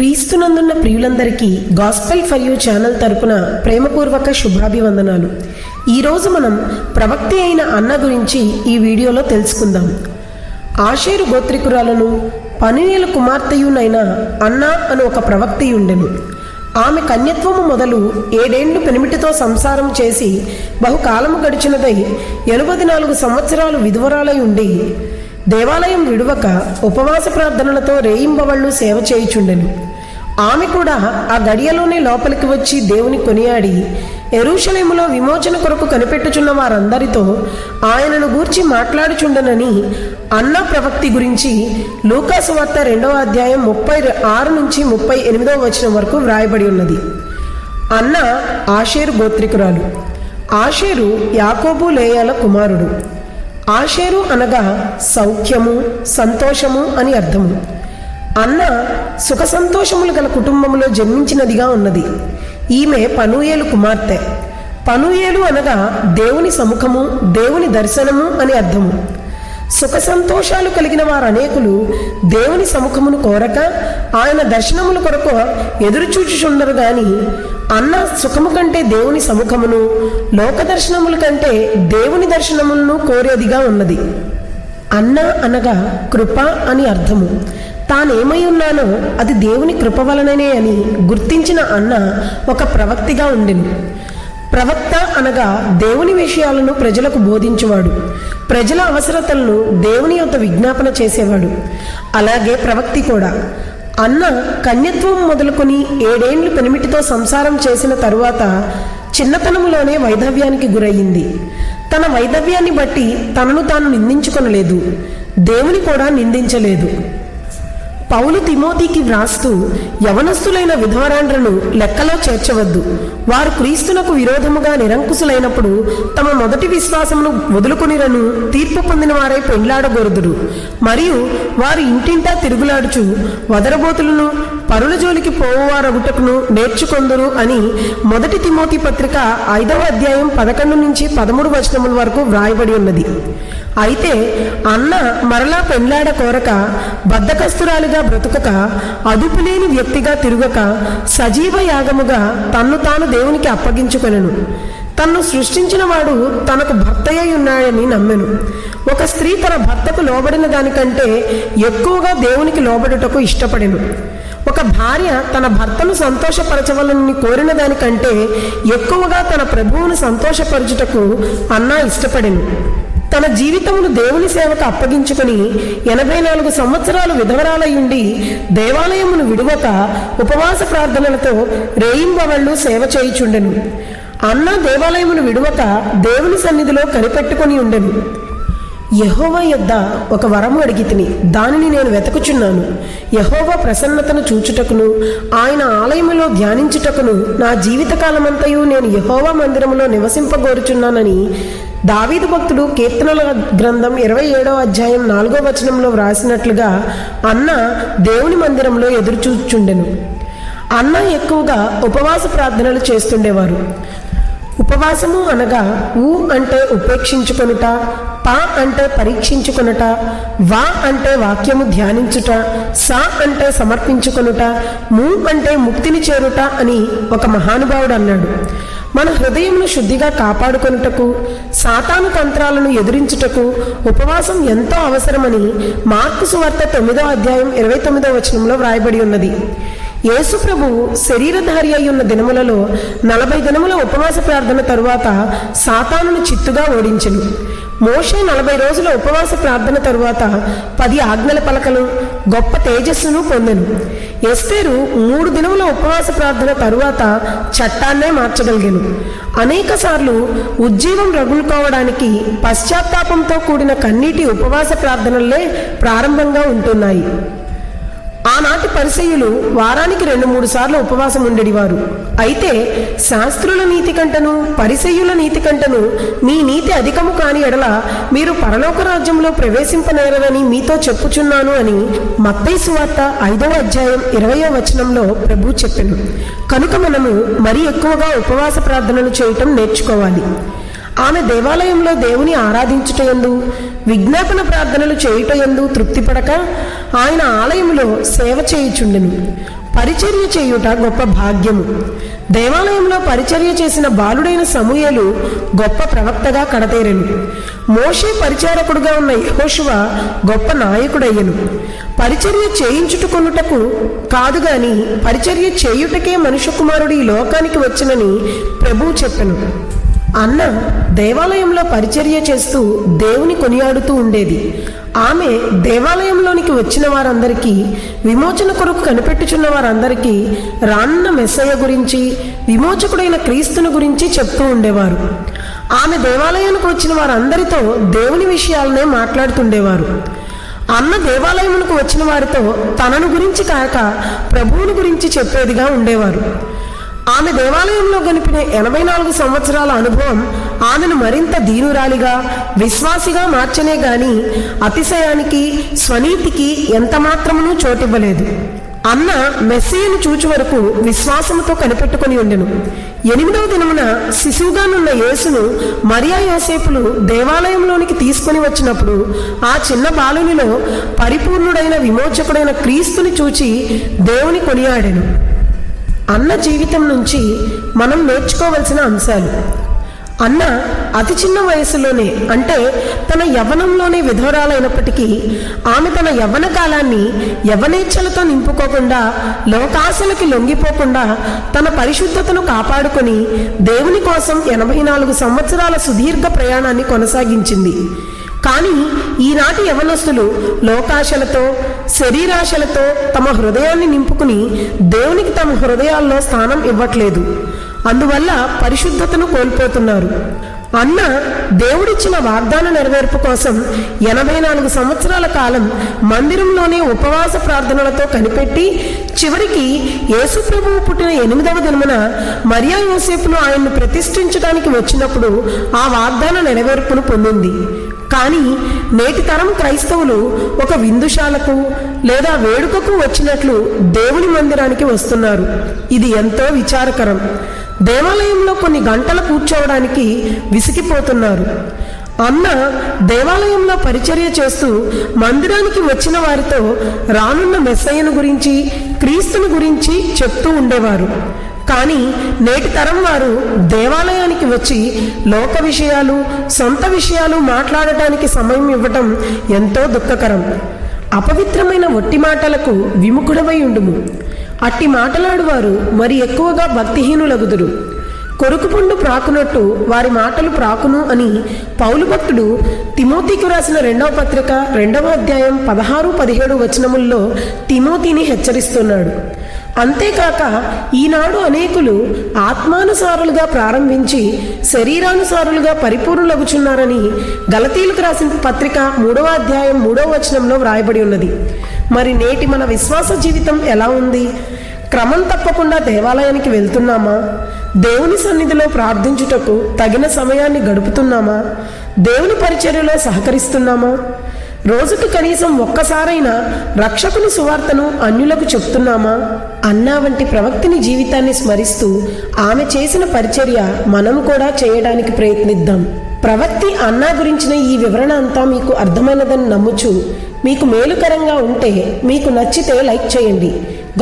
క్రీస్తునందున్న ప్రియులందరికీ gospel for you channel తరపున ప్రేమపూర్వక శుభాభివందనాలు. ఈరోజు మనం ప్రవక్తి అయిన అన్న గురించి ఈ వీడియోలో తెలుసుకుందాం. ఆషేరు గోత్రికురాలను పనినీల కుమార్తెయునైన అన్న అని ఒక ప్రవక్తి ఉండెను. ఆమె కన్యత్వము మొదలు ఏడేండ్లు పెనిమిటితో సంసారం చేసి బహుకాలము గడిచినదై ఎనభై నాలుగు సంవత్సరాలు విధవరాలై ఉండి దేవాలయం విడువక ఉపవాస ప్రార్థనలతో రేయింబవళ్ళు సేవ చేయుచుండెను. ఆమె కూడా ఆ గడియలోనే లోపలికి వచ్చి దేవుని కొనియాడి ఎరుషలేములో విమోచన కొరకు కనిపెట్టుచున్న వారందరితో ఆయనను గూర్చి మాట్లాడుచుండనని అన్న ప్రవక్తి గురించి లూకాసు వార్త రెండవ అధ్యాయం ముప్పై ఆరు నుంచి ముప్పై ఎనిమిదవ వచనం వరకు వ్రాయబడి ఉన్నది. అన్న ఆషేరు గోత్రికురాలు. ఆషేరు యాకోబు లేయాల కుమారుడు. ఆషేరు అనగా సౌఖ్యము సంతోషము అని అర్థము. అన్న సుఖ సంతోషములు గల కుటుంబంలో జన్మించినదిగా ఉన్నది. ఈమె పనుయేలు కుమార్తె. పనుయేలు అనగా దేవుని సముఖము దేవుని దర్శనము అని అర్థము. సుఖ సంతోషాలు కలిగిన వారు అనేకులు దేవుని సముఖమును కోరక ఆయన దర్శనముల కొరకు ఎదురు చూచుచుండరు గాని అన్న సుఖము కంటే దేవుని సముఖమును లోక దర్శనముల కంటే దేవుని దర్శనములను కోరేదిగా ఉన్నది. అన్న అనగా కృప అని అర్థము. తానేమై ఉన్నానో అది దేవుని కృప వలననే అని గుర్తించిన అన్న ఒక ప్రవక్తిగా ఉండెను. ప్రవక్త అనగా దేవుని విషయాలను ప్రజలకు బోధించువాడు. ప్రజల అవసరతలను దేవుని యొక్క విజ్ఞాపన చేసేవాడు. అలాగే ప్రవక్తి కూడా. అన్న కన్యత్వం మొదలుకొని ఏడేండ్లు పెనిమిటితో సంసారం చేసిన తరువాత చిన్నతనములోనే వైధవ్యానికి గురయ్యింది. తన వైధవ్యాన్ని బట్టి తనను తాను నిందించుకొనలేదు. దేవుని కూడా నిందించలేదు. పౌలు తిమోతికి వ్రాస్తూ యవనస్తులైన విధవరాండ్రను లెక్కలో చేర్చవద్దు. వారు క్రీస్తునకు విరోధముగా నిరంకుశులైనప్పుడు తమ మొదటి విశ్వాసమును వదులుకునిరను తీర్పు పొందిన వారై పెండ్లాడగొరుదురు. మరియు వారు ఇంటింటా తిరుగులాడుచు వదరబోతులను పరుల జోలికి పోవారగుటకును నేర్చుకొందురు అని మొదటి తిమోతి పత్రిక ఐదవ అధ్యాయం పదకొండు నుంచి పదమూడు వచనముల వరకు వ్రాయబడి ఉన్నది. అయితే అన్న మరలా పెండ్లాడ కోరక బద్ధకస్తురాలుగా బ్రతుకక అదుపులేని వ్యక్తిగా తిరుగక సజీవ యాగముగా తన్ను తాను దేవునికి అప్పగించుకొనెను. తన్ను సృష్టించిన వాడు తనకు భర్తయ్య ఉన్నాడని నమ్మెను. ఒక స్త్రీ తన భర్తకు లోబడిన దానికంటే ఎక్కువగా దేవునికి లోబడుటకు ఇష్టపడెను. ఒక భార్య తన భర్తను సంతోషపరచవలని కోరిన దానికంటే ఎక్కువగా తన ప్రభువును సంతోషపరచుటకు అన్నా ఇష్టపడెను. తన జీవితమును దేవుని సేవకు అప్పగించుకుని ఎనభై నాలుగు సంవత్సరాలు విధవరాలయుండి దేవాలయమును విడువక ఉపవాస ప్రార్థనలతో రేయింబవళ్ళు సేవ చేయుచుండెను. అన్న దేవాలయమును విడువక దేవుని సన్నిధిలో కనిపెట్టుకుని ఉండెను. యహోవా యొద్ద ఒక వరము అడిగి తిని దానిని నేను వెతకుచున్నాను. యహోవా ప్రసన్నతను చూచుటకును ఆయన ఆలయములో ధ్యానించుటకును నా జీవితకాలమంతయు నేను యహోవా మందిరములో నివసింపగోరుచున్నానని దావీదు భక్తుడు కీర్తనల గ్రంథం ఇరవై ఏడవ అధ్యాయం నాలుగో వచనంలో వ్రాసినట్లుగా అన్న దేవుని మందిరంలో ఎదురుచూచుండెను. అన్న ఎక్కువగా ఉపవాస ప్రార్థనలు చేస్తుండేవారు. ఉపవాసము అనగా ఊ అంటే ఉపేక్షించుకొనుట పా అంటే పరీక్షించుకొనుట వా అంటే వాక్యము ధ్యానించుట సా అంటే సమర్పించుకొనుట ము అంటే ముక్తిని చేరుట అని ఒక మహానుభావుడు అన్నాడు మన హృదయమును శుద్ధిగా కాపాడుకొనుటకు సాతాను తంత్రాలను ఎదురించుటకు ఉపవాసం ఎంతో అవసరమని మార్కు సువార్త తొమ్మిదో అధ్యాయం ఇరవై తొమ్మిదో వచనంలో వ్రాయబడి ఉన్నది. యేసు ప్రభు శరీరధారి అయి ఉన్న దినములలో నలభై దినముల ఉపవాస ప్రార్థన తరువాత సాతానును చిత్తుగా ఓడించను. మోషే నలభై రోజుల ఉపవాస ప్రార్థన తరువాత పది ఆజ్ఞల పలకలు గొప్ప తేజస్సును పొందెను. ఎస్తేరు మూడు దినముల ఉపవాస ప్రార్థన తరువాత చట్టాన్నే మార్చగలిగాను. అనేక సార్లు ఉజ్జీవం రగులుకోవడానికి పశ్చాత్తాపంతో కూడిన కన్నీటి ఉపవాస ప్రార్థనలే ప్రారంభంగా ఉంటున్నాయి. ఆనాటి పరిసయులు వారానికి రెండు మూడు సార్లు ఉపవాసం ఉండేవారు. అయితే శాస్త్రుల నీతి కంటను పరిసయుల నీతి కంటను మీ నీతి అధికము కాని ఎడల మీరు పరలోక రాజ్యంలో ప్రవేశింపనేరని మీతో చెప్పుచున్నాను అని మత్తై సువార్త ఐదవ అధ్యాయం ఇరవయో వచనంలో ప్రభు చెప్పాను. కనుక మనము మరీ ఎక్కువగా ఉపవాస ప్రార్థనలు చేయటం నేర్చుకోవాలి. ఆమె దేవాలయంలో దేవుని ఆరాధించుటయందు విజ్ఞాపన ప్రార్థనలు చేయుటయందు తృప్తిపడక ఆయన ఆలయంలో సేవ చేయుచుండెను. పరిచర్య చేయుట గొప్ప భాగ్యము. దేవాలయంలో పరిచర్య చేసిన బాలుడైన సమూయేలు గొప్ప ప్రవక్తగా కడతేరెను. మోషే పరిచారకుడుగా ఉన్న యెహోషువ గొప్ప నాయకుడయ్యను. పరిచర్య చేయించుటకొనుటకు కాదు గాని పరిచర్య చేయుటకే మనుష్య కుమారుడు ఈ లోకానికి వచ్చినని ప్రభువు చెప్పెను. అన్న దేవాలయంలో పరిచర్య చేస్తూ దేవుని కొనియాడుతూ ఉండేది. ఆమె దేవాలయంలోనికి వచ్చిన వారందరికీ విమోచన కొరకు కనిపెట్టుచున్న వారందరికీ రానున్న మెస్సయ్య గురించి విమోచకుడైన క్రీస్తుని గురించి చెప్తూ ఉండేవారు. ఆమె దేవాలయానికి వచ్చిన వారందరితో దేవుని విషయాలనే మాట్లాడుతుండేవారు. అన్న దేవాలయమునకు వచ్చిన వారితో తనను గురించి కాక ప్రభువుని గురించి చెప్పేదిగా ఉండేవారు. ఆమె దేవాలయంలో గడిపిన ఎనభై నాలుగు సంవత్సరాల అనుభవం ఆమెను మరింత దీనురాలిగా విశ్వాసిగా మార్చనే గాని అతిశయానికి స్వనీతికి ఎంతమాత్రమునూ చోటివ్వలేదు. అన్న మెస్సీయను చూచి వరకు విశ్వాసముతో కనిపెట్టుకుని ఉండెను. ఎనిమిదవ దినమున శిశువుగానున్న యేసును మరియా యోసేపులు దేవాలయంలోనికి తీసుకొని వచ్చినప్పుడు ఆ చిన్న బాలునిలో పరిపూర్ణుడైన విమోచకుడైన క్రీస్తుని చూచి దేవుని కొనియాడెను. అన్న జీవితం నుంచి మనం నేర్చుకోవలసిన అంశాలు. అన్న అతి చిన్న వయసులోనే అంటే తన యవ్వనంలోనే విధవరాలైనప్పటికీ ఆమె తన యవ్వన కాలాన్ని యవ్వనేచ్ఛలతో నింపుకోకుండా లోకాశలకి లొంగిపోకుండా తన పరిశుద్ధతను కాపాడుకొని దేవుని కోసం ఎనభై నాలుగు సంవత్సరాల సుదీర్ఘ ప్రయాణాన్ని కొనసాగించింది. కానీ ఈనాటి యవనస్తులు లోకాశలతో శరీరాశలతో తమ హృదయాన్ని నింపుకుని దేవునికి తమ హృదయాల్లో స్థానం ఇవ్వట్లేదు. అందువల్ల పరిశుద్ధతను కోల్పోతున్నారు. అన్న దేవుడిచ్చిన వాగ్దాన నెరవేర్పు కోసం ఎనభై నాలుగు సంవత్సరాల కాలం మందిరంలోనే ఉపవాస ప్రార్థనలతో కనిపెట్టి చివరికి యేసుప్రభువు పుట్టిన ఎనిమిదవ దినమున మరియా యోసేపును ఆయన్ను ప్రతిష్ఠించడానికి వచ్చినప్పుడు ఆ వాగ్దాన నెరవేర్పును పొందింది. కానీ నేటి తరం క్రైస్తవులు ఒక విందుశాలకు లేదా వేడుకకు వచ్చినట్లు దేవుని మందిరానికి వస్తున్నారు. ఇది ఎంతో విచారకరం. దేవాలయంలో కొన్ని గంటలు కూర్చోవడానికి విసిగిపోతున్నారు. అన్న దేవాలయంలో పరిచర్య చేస్తూ మందిరానికి వచ్చిన వారితో రానున్న మెస్సయ్యను గురించి క్రీస్తుని గురించి చెప్తూ ఉండేవారు. కానీ నేటి తరం వారు దేవాలయానికి వచ్చి లోక విషయాలు సొంత విషయాలు మాట్లాడటానికి సమయం ఇవ్వటం ఎంతో దుఃఖకరం. అపవిత్రమైన ఒట్టి మాటలకు విముఖుడవై ఉండుము. అట్టి మాటలాడువారు మరి ఎక్కువగా భక్తిహీనులగుదురు. కొరుకుపుండు ప్రాకునట్టు వారి మాటలు ప్రాకును అని పౌలు భక్తుడు తిమోతికి రాసిన రెండవ పత్రిక రెండవ అధ్యాయం పదహారు పదిహేడు వచనముల్లో తిమోతిని హెచ్చరిస్తున్నాడు. అంతేకాక ఈనాడు అనేకులు ఆత్మానుసారులుగా ప్రారంభించి శరీరానుసారులుగా పరిపూర్ణులగుచున్నారని గలతీలకు రాసిన పత్రిక మూడవ అధ్యాయం మూడవ వచనంలో వ్రాయబడి ఉన్నది. మరి నేటి మన విశ్వాస జీవితం ఎలా ఉంది? క్రమం తప్పకుండా దేవాలయానికి వెళ్తున్నామా? దేవుని సన్నిధిలో ప్రార్థించుటకు తగిన సమయాన్ని గడుపుతున్నామా? దేవుని పరిచర్యలో సహకరిస్తున్నామా? రోజుకు కనీసం ఒక్కసారైనా రక్షకుని సువార్తను అన్యులకు చెప్తున్నామా? అన్నా వంటి ప్రవక్తిని జీవితాన్ని స్మరిస్తూ ఆమె చేసిన పరిచర్య మనం కూడా చేయడానికి ప్రయత్నిద్దాం. ప్రవక్తి అన్నా గురించిన ఈ వివరణ అంతా మీకు అర్థమైనదని నమ్ముచు మీకు మేలుకరంగా ఉంటే మీకు నచ్చితే లైక్ చేయండి.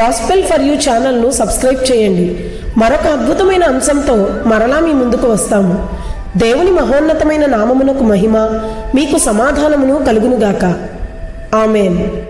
గాస్పెల్ ఫర్ యూ ఛానల్ను సబ్స్క్రైబ్ చేయండి. మరొక అద్భుతమైన అంశంతో మరలా మీ ముందుకు వస్తాము. దేవుని మహోన్నతమైన నామమునకు మహిమ మీకు సమాధానమును కలుగునుగాక. ఆమెన్.